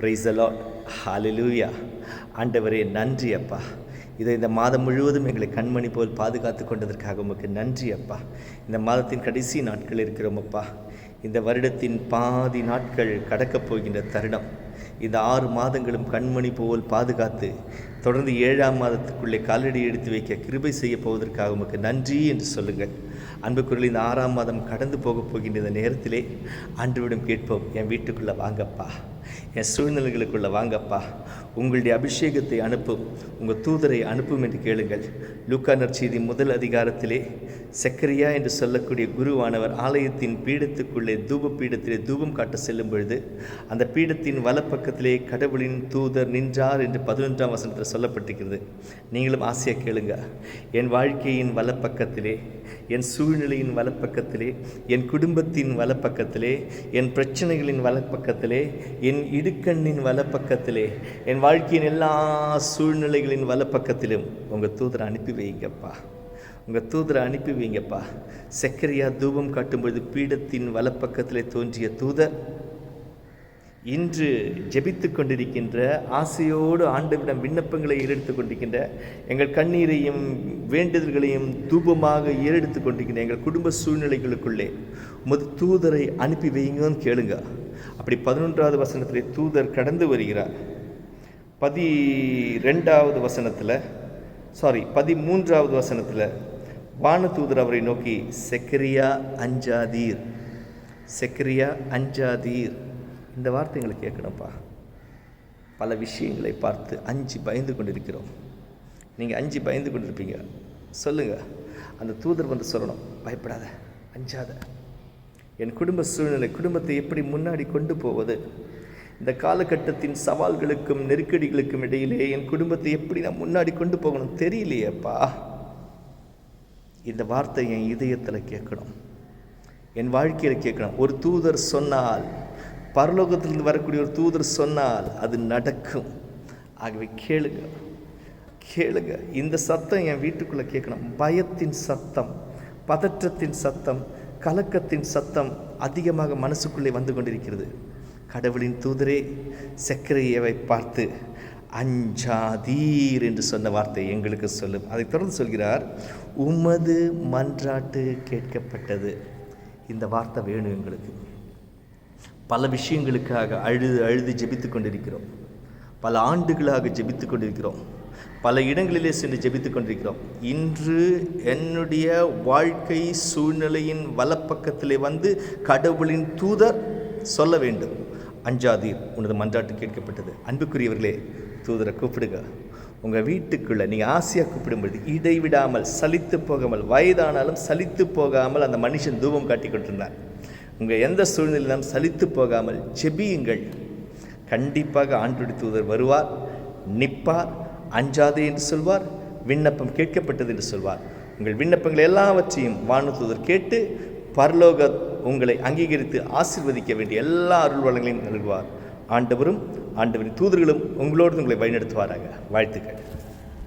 Price allot hallelujah ஆண்டவரே நன்றி அப்பா. இதை இந்த மாதம் முழுவதும் எங்களை கண்மணி போல் பாதுகாத்து கொண்டதற்காக உமக்கு நன்றி அப்பா. இந்த மாதத்தின் கடைசி நாட்கள் இருக்கிறோம் அப்பா. இந்த வருடத்தின் பாதி நாட்கள் கடக்கப் போகின்ற தருணம். இந்த ஆறு மாதங்களும் கண்மணி போல் பாதுகாத்து தொடர்ந்து ஏழாம் மாதத்துக்குள்ளே காலடி எடுத்து வைக்க கிருபை செய்ய போவதற்காக உமக்கு நன்றி என்று சொல்லுங்கள். அன்புக்குரிய இந்த ஆறாம் மாதம் கடந்து போகப் போகின்ற இந்த நேரத்திலே ஆண்டுவிடம் கேட்போம். என் வீட்டுக்குள்ளே வாங்கப்பா. என் சூழ்நிலைகளுக்குள்ளே வாங்கப்பா. உங்களுடைய அபிஷேகத்தை அனுப்பும் உங்கள் தூதரை அனுப்பும் என்று கேளுங்கள். லூக்கா நற்செய்தி முதல் அதிகாரத்திலே சக்கரியா என்று சொல்லக்கூடிய குருவானவர் ஆலயத்தின் பீடத்துக்குள்ளே தூப பீடத்திலே தூபம் காட்ட செல்லும் பொழுது அந்த பீடத்தின் வலப்பக்கத்திலே கடவுளின் தூதர் நின்றார் என்று பதினொன்றாம் வசனத்தில் சொல்லப்பட்டிருக்கிறது. நீங்களும் ஆசையாக கேளுங்க. என் வாழ்க்கையின் வலப்பக்கத்திலே என் சூழ்நிலையின் வலப்பக்கத்திலே என் குடும்பத்தின் வலப்பக்கத்திலே என் பிரச்சனைகளின் வலப்பக்கத்திலே என் இடுக்கண்ணின் வலப்பக்கத்திலே என் வாழ்க்கையின் எல்லா சூழ்நிலைகளின் வலப்பக்கத்திலும் உங்கள் தூதரை அனுப்பி வைங்கப்பா. உங்கள் தூதரை அனுப்பி வைங்கப்பா. செக்கரியா தூபம் காட்டும்பொழுது பீடத்தின் வலப்பக்கத்திலே தோன்றிய தூதர் இன்று ஜெபித்து கொண்டிருக்கின்ற ஆசையோடு ஆண்டவிடம் விண்ணப்பங்களை ஏறெடுத்து கொண்டிருக்கின்ற எங்கள் கண்ணீரையும் வேண்டுதல்களையும் தூபமாக ஏறெடுத்து கொண்டிருக்கின்ற எங்கள் குடும்ப சூழ்நிலைகளுக்குள்ளே உமது தூதரை அனுப்பி வைங்கன்னு கேளுங்க. அப்படி பதினொன்றாவது வசனத்திலே தூதர் கடந்து வருகிறார். பதி ரெண்டாவது வசனத்தில் சாரி பதிமூன்றாவது வசனத்தில் வானதூதர் அவரை நோக்கி செக்கரியா அஞ்சாதீர் செக்கரியா அஞ்சாதீர். இந்த வார்த்தைங்களை கேட்கணும்ப்பா. பல விஷயங்களை பார்த்து அஞ்சு பயந்து கொண்டிருக்கிறோம். நீங்கள் அஞ்சு பயந்து கொண்டிருப்பீங்க. சொல்லுங்கள் அந்த தூதர் வந்து சொல்லணும். பயப்படாத அஞ்சாத. என் குடும்ப சூழ்நிலை குடும்பத்தை எப்படி முன்னாடி கொண்டு போவது? இந்த காலகட்டத்தின் சவால்களுக்கும் நெருக்கடிகளுக்கும் இடையிலே என் குடும்பத்தை எப்படி நான் முன்னாடி கொண்டு போகணும் தெரியலையேப்பா. இந்த வார்த்தை என் இதயத்தில் கேட்கணும். என் வாழ்க்கையில் கேட்கணும். ஒரு தூதர் சொன்னால் பரலோகத்திலிருந்து வரக்கூடிய ஒரு தூதர் சொன்னால் அது நடக்கும். ஆகவே கேளுங்க. கேளுங்க. இந்த சத்தம் என் வீட்டுக்குள்ளே கேட்கணும். பயத்தின் சத்தம் பதற்றத்தின் சத்தம் கலக்கத்தின் சத்தம் அதிகமாக மனசுக்குள்ளே வந்து கொண்டிருக்கிறது. கடவுளின் தூதரே சக்கரையவை பார்த்து அஞ்சாதீர் என்று சொன்ன வார்த்தை எங்களுக்கு சொல்லும். அதை தொடர்ந்து சொல்கிறார் உமது மன்றாட்டு கேட்கப்பட்டது. இந்த வார்த்தை வேணும் எங்களுக்கு. பல விஷயங்களுக்காக அழுது அழுது ஜெபித்து கொண்டிருக்கிறோம். பல ஆண்டுகளாக ஜெபித்து கொண்டிருக்கிறோம். பல இடங்களிலே சென்று ஜெபித்து கொண்டிருக்கிறோம். இன்று என்னுடைய வாழ்க்கை சூழ்நிலையின் வலப்பக்கத்திலே வந்து கடவுளின் தூதர் சொல்ல வேண்டும். அஞ்சாதீர். உனது மன்றாட்டு கேட்கப்பட்டது. அன்புக்குரியவர்களே தூதரை கூப்பிடுங்க உங்கள் வீட்டுக்குள்ளே நீங்கள் ஆசையாக கூப்பிடும்பொழுது இடைவிடாமல் சலித்து போகாமல் வயதானாலும் சலித்து போகாமல் அந்த மனுஷன் தூபம் காட்டி கொண்டிருந்தார். உங்கள் எந்த சூழ்நிலையிலும் சலித்து போகாமல் ஜெபியுங்கள். கண்டிப்பாக ஆண்டுடி தூதர் வருவார் நிற்பார் அஞ்சாதே என்று சொல்வார் விண்ணப்பம் கேட்கப்பட்டது என்று சொல்வார். உங்கள் விண்ணப்பங்கள் எல்லாவற்றையும் வானு தூதர் கேட்டு பரலோக உங்களை அங்கீகரித்து ஆசிர்வதிக்க வேண்டிய எல்லா அருள் வளங்களையும் நல்குவார். ஆண்டவரும் ஆண்டவரின் தூதர்களும் உங்களோடு உங்களை வழிநடத்துவாராக. வாழ்த்துக்கள்.